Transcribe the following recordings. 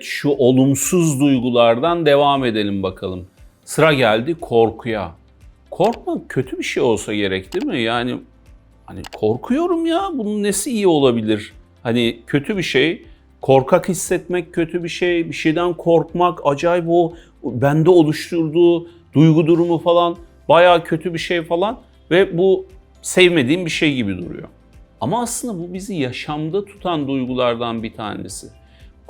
Şu olumsuz duygulardan devam edelim bakalım. Sıra geldi korkuya. Korkmak kötü bir şey olsa gerek değil mi? Yani hani korkuyorum ya bunun nesi iyi olabilir? Hani kötü bir şey. Korkak hissetmek kötü bir şey. Bir şeyden korkmak acayip o bende oluşturduğu duygu durumu falan bayağı kötü bir şey falan ve bu sevmediğim bir şey gibi duruyor. Ama aslında bu bizi yaşamda tutan duygulardan bir tanesi.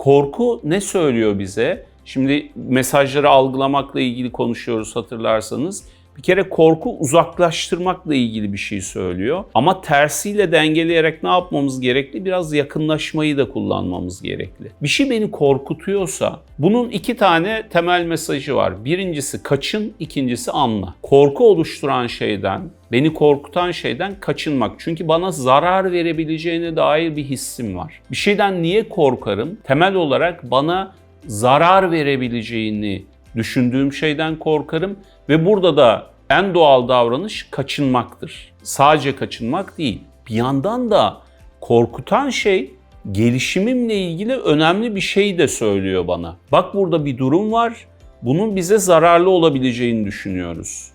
Korku ne söylüyor bize? Şimdi mesajları algılamakla ilgili konuşuyoruz hatırlarsanız. Bir kere korku uzaklaştırmakla ilgili bir şey söylüyor. Ama tersiyle dengeleyerek ne yapmamız gerekli? Biraz yakınlaşmayı da kullanmamız gerekli. Bir şey beni korkutuyorsa bunun iki tane temel mesajı var. Birincisi kaçın, ikincisi anla. Korku oluşturan şeyden, beni korkutan şeyden kaçınmak. Çünkü bana zarar verebileceğine dair bir hissim var. Bir şeyden niye korkarım? Temel olarak bana zarar verebileceğini düşündüğüm şeyden korkarım ve burada da en doğal davranış kaçınmaktır. Sadece kaçınmak değil. Bir yandan da korkutan şey gelişimimle ilgili önemli bir şey de söylüyor bana. Bak burada bir durum var. Bunun bize zararlı olabileceğini düşünüyoruz.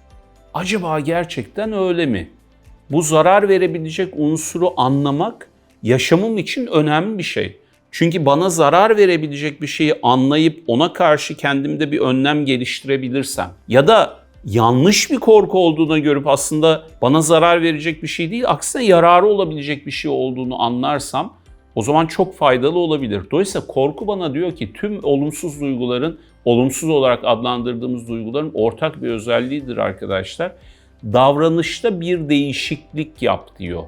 Acaba gerçekten öyle mi? Bu zarar verebilecek unsuru anlamak yaşamım için önemli bir şey. Çünkü bana zarar verebilecek bir şeyi anlayıp ona karşı kendimde bir önlem geliştirebilirsem ya da yanlış bir korku olduğuna görüp aslında bana zarar verecek bir şey değil, aksine yararı olabilecek bir şey olduğunu anlarsam o zaman çok faydalı olabilir. Dolayısıyla korku bana diyor ki tüm olumsuz duyguların, olumsuz olarak adlandırdığımız duyguların ortak bir özelliğidir arkadaşlar. Davranışta bir değişiklik yap diyor.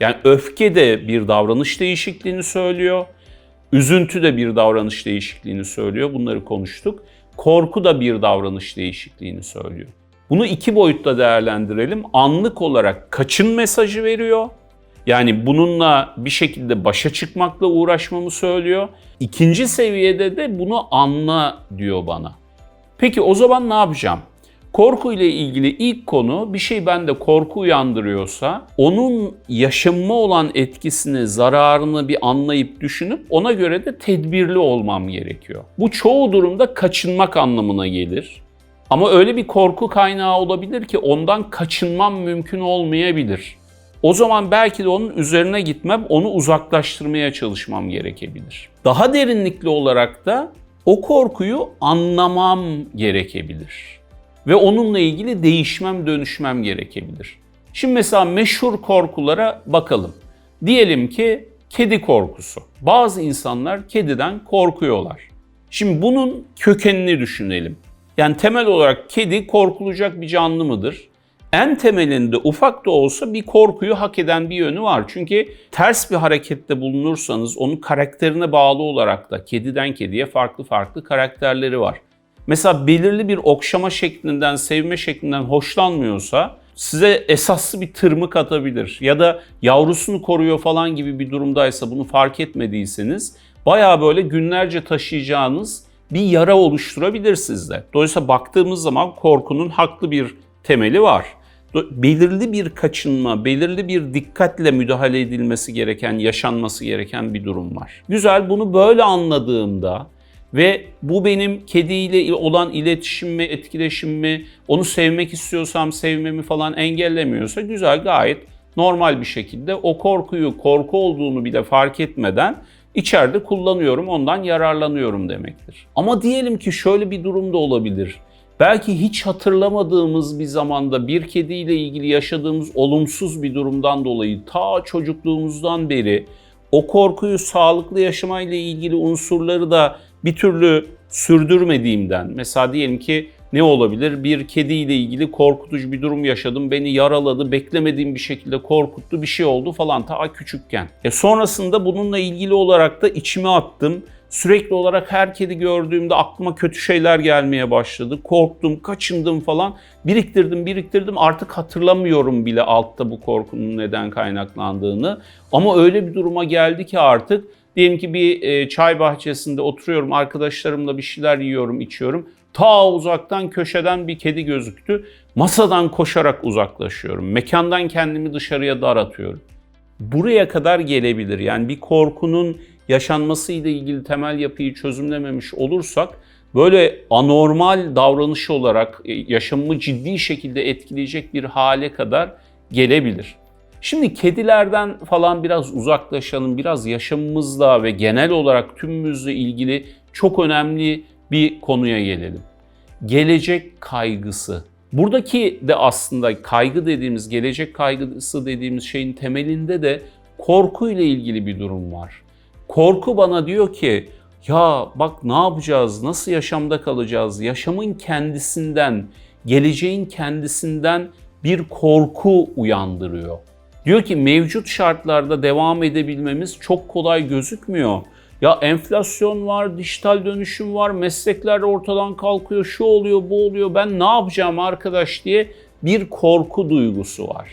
Yani öfke de bir davranış değişikliğini söylüyor. Üzüntü de bir davranış değişikliğini söylüyor. Bunları konuştuk. Korku da bir davranış değişikliğini söylüyor. Bunu iki boyutta değerlendirelim. Anlık olarak kaçın mesajı veriyor. Yani bununla bir şekilde başa çıkmakla uğraşmamı söylüyor. İkinci seviyede de bunu anla diyor bana. Peki o zaman ne yapacağım? Korku ile ilgili ilk konu bir şey bende korku uyandırıyorsa onun yaşamıma olan etkisini, zararını bir anlayıp düşünüp ona göre de tedbirli olmam gerekiyor. Bu çoğu durumda kaçınmak anlamına gelir. Ama öyle bir korku kaynağı olabilir ki ondan kaçınmam mümkün olmayabilir. O zaman belki de onun üzerine gitmem, onu uzaklaştırmaya çalışmam gerekebilir. Daha derinlikli olarak da o korkuyu anlamam gerekebilir ve onunla ilgili değişmem, dönüşmem gerekebilir. Şimdi mesela meşhur korkulara bakalım. Diyelim ki kedi korkusu. Bazı insanlar kediden korkuyorlar. Şimdi bunun kökenini düşünelim. Yani temel olarak kedi korkulacak bir canlı mıdır? En temelinde ufak da olsa bir korkuyu hak eden bir yönü var. Çünkü ters bir harekette bulunursanız onun karakterine bağlı olarak da kediden kediye farklı farklı karakterleri var mesela belirli bir okşama şeklinden, sevme şeklinden hoşlanmıyorsa size esaslı bir tırmık atabilir. Ya da yavrusunu koruyor falan gibi bir durumdaysa bunu fark etmediyseniz baya böyle günlerce taşıyacağınız bir yara oluşturabilir sizde. Dolayısıyla baktığımız zaman korkunun haklı bir temeli var. Belirli bir kaçınma, belirli bir dikkatle müdahale edilmesi gereken, yaşanması gereken bir durum var. Güzel bunu böyle anladığımda ve bu benim kediyle olan iletişimimi, etkileşimimi, onu sevmek istiyorsam sevmemi falan engellemiyorsa güzel gayet normal bir şekilde o korkuyu korku olduğunu bile fark etmeden içeride kullanıyorum, ondan yararlanıyorum demektir. Ama diyelim ki şöyle bir durum da olabilir. Belki hiç hatırlamadığımız bir zamanda bir kediyle ilgili yaşadığımız olumsuz bir durumdan dolayı ta çocukluğumuzdan beri o korkuyu sağlıklı yaşamayla ilgili unsurları da bir türlü sürdürmediğimden mesela diyelim ki ne olabilir? Bir kediyle ilgili korkutucu bir durum yaşadım. Beni yaraladı, beklemediğim bir şekilde korkuttu, bir şey oldu falan ta küçükken. E sonrasında bununla ilgili olarak da içime attım. Sürekli olarak her kedi gördüğümde aklıma kötü şeyler gelmeye başladı. Korktum, kaçındım falan. Biriktirdim, biriktirdim. Artık hatırlamıyorum bile altta bu korkunun neden kaynaklandığını. Ama öyle bir duruma geldi ki artık Diyelim ki bir e, çay bahçesinde oturuyorum, arkadaşlarımla bir şeyler yiyorum, içiyorum. Ta uzaktan köşeden bir kedi gözüktü. Masadan koşarak uzaklaşıyorum. Mekandan kendimi dışarıya daratıyorum. Buraya kadar gelebilir. Yani bir korkunun yaşanmasıyla ilgili temel yapıyı çözümlememiş olursak böyle anormal davranış olarak e, yaşamımı ciddi şekilde etkileyecek bir hale kadar gelebilir. Şimdi kedilerden falan biraz uzaklaşalım. Biraz yaşamımızla ve genel olarak tümümüzle ilgili çok önemli bir konuya gelelim. Gelecek kaygısı. Buradaki de aslında kaygı dediğimiz, gelecek kaygısı dediğimiz şeyin temelinde de korku ile ilgili bir durum var. Korku bana diyor ki ya bak ne yapacağız, nasıl yaşamda kalacağız, yaşamın kendisinden, geleceğin kendisinden bir korku uyandırıyor. Diyor ki mevcut şartlarda devam edebilmemiz çok kolay gözükmüyor. Ya enflasyon var, dijital dönüşüm var, meslekler ortadan kalkıyor, şu oluyor, bu oluyor, ben ne yapacağım arkadaş diye bir korku duygusu var.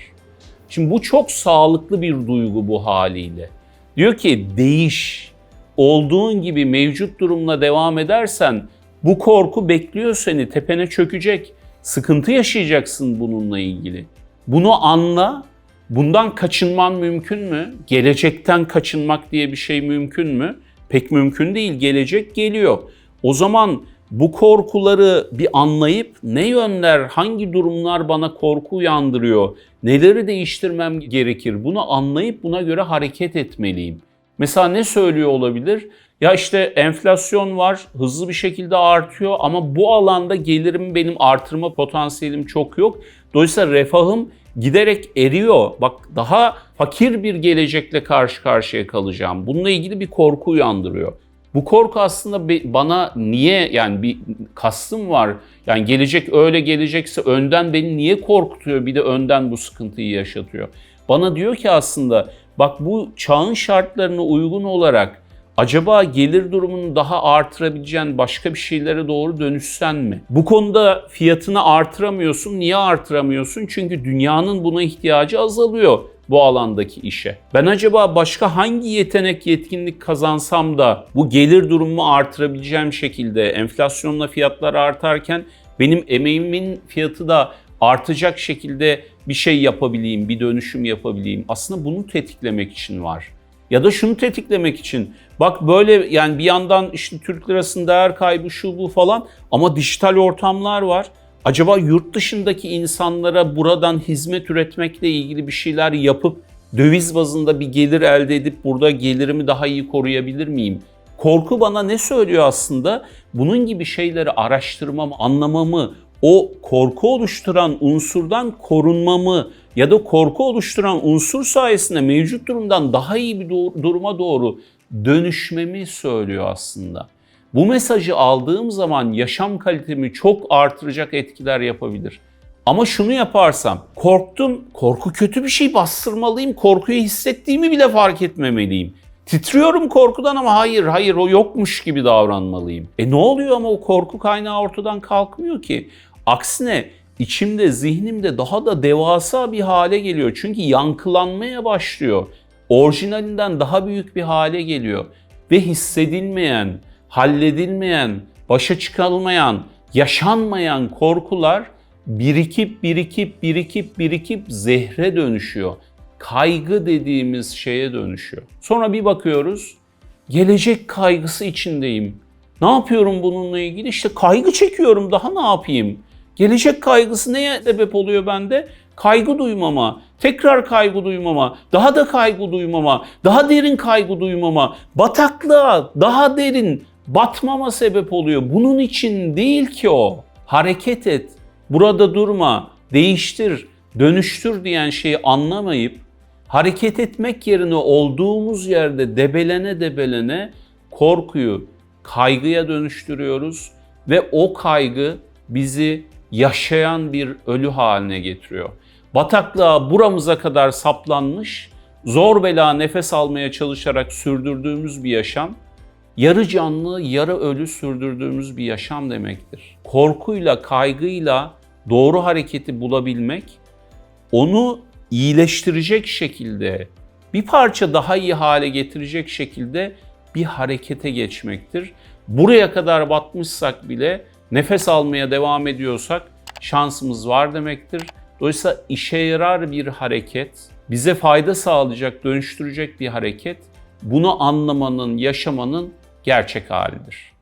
Şimdi bu çok sağlıklı bir duygu bu haliyle. Diyor ki değiş, olduğun gibi mevcut durumla devam edersen bu korku bekliyor seni, tepene çökecek. Sıkıntı yaşayacaksın bununla ilgili. Bunu anla, bundan kaçınman mümkün mü? Gelecekten kaçınmak diye bir şey mümkün mü? Pek mümkün değil. Gelecek geliyor. O zaman bu korkuları bir anlayıp ne yönler, hangi durumlar bana korku uyandırıyor, neleri değiştirmem gerekir bunu anlayıp buna göre hareket etmeliyim. Mesela ne söylüyor olabilir? Ya işte enflasyon var, hızlı bir şekilde artıyor ama bu alanda gelirim benim artırma potansiyelim çok yok. Dolayısıyla refahım giderek eriyor. Bak daha fakir bir gelecekle karşı karşıya kalacağım. Bununla ilgili bir korku uyandırıyor. Bu korku aslında bana niye yani bir kastım var. Yani gelecek öyle gelecekse önden beni niye korkutuyor bir de önden bu sıkıntıyı yaşatıyor. Bana diyor ki aslında bak bu çağın şartlarına uygun olarak acaba gelir durumunu daha artırabileceğin başka bir şeylere doğru dönüşsen mi? Bu konuda fiyatını artıramıyorsun. Niye artıramıyorsun? Çünkü dünyanın buna ihtiyacı azalıyor bu alandaki işe. Ben acaba başka hangi yetenek, yetkinlik kazansam da bu gelir durumumu artırabileceğim şekilde enflasyonla fiyatlar artarken benim emeğimin fiyatı da artacak şekilde bir şey yapabileyim, bir dönüşüm yapabileyim. Aslında bunu tetiklemek için var. Ya da şunu tetiklemek için bak böyle yani bir yandan işte Türk lirasının değer kaybı şu bu falan ama dijital ortamlar var. Acaba yurt dışındaki insanlara buradan hizmet üretmekle ilgili bir şeyler yapıp döviz bazında bir gelir elde edip burada gelirimi daha iyi koruyabilir miyim? Korku bana ne söylüyor aslında? Bunun gibi şeyleri araştırmamı, anlamamı, o korku oluşturan unsurdan korunmamı ya da korku oluşturan unsur sayesinde mevcut durumdan daha iyi bir duruma doğru dönüşmemi söylüyor aslında. Bu mesajı aldığım zaman yaşam kalitemi çok artıracak etkiler yapabilir. Ama şunu yaparsam, korktum, korku kötü bir şey bastırmalıyım, korkuyu hissettiğimi bile fark etmemeliyim. Titriyorum korkudan ama hayır hayır o yokmuş gibi davranmalıyım. E ne oluyor ama o korku kaynağı ortadan kalkmıyor ki. Aksine içimde, zihnimde daha da devasa bir hale geliyor. Çünkü yankılanmaya başlıyor. Orijinalinden daha büyük bir hale geliyor. Ve hissedilmeyen, halledilmeyen, başa çıkarılmayan, yaşanmayan korkular birikip birikip birikip birikip zehre dönüşüyor. Kaygı dediğimiz şeye dönüşüyor. Sonra bir bakıyoruz, gelecek kaygısı içindeyim. Ne yapıyorum bununla ilgili? İşte kaygı çekiyorum daha ne yapayım? Gelecek kaygısı neye sebep oluyor bende? Kaygı duymama, tekrar kaygı duymama, daha da kaygı duymama, daha derin kaygı duymama, bataklığa daha derin batmama sebep oluyor. Bunun için değil ki o. Hareket et, burada durma, değiştir, dönüştür diyen şeyi anlamayıp hareket etmek yerine olduğumuz yerde debelene debelene korkuyu kaygıya dönüştürüyoruz ve o kaygı bizi yaşayan bir ölü haline getiriyor. Bataklığa buramıza kadar saplanmış, zor bela nefes almaya çalışarak sürdürdüğümüz bir yaşam, yarı canlı, yarı ölü sürdürdüğümüz bir yaşam demektir. Korkuyla, kaygıyla doğru hareketi bulabilmek, onu iyileştirecek şekilde, bir parça daha iyi hale getirecek şekilde bir harekete geçmektir. Buraya kadar batmışsak bile nefes almaya devam ediyorsak şansımız var demektir. Dolayısıyla işe yarar bir hareket, bize fayda sağlayacak, dönüştürecek bir hareket bunu anlamanın, yaşamanın gerçek halidir.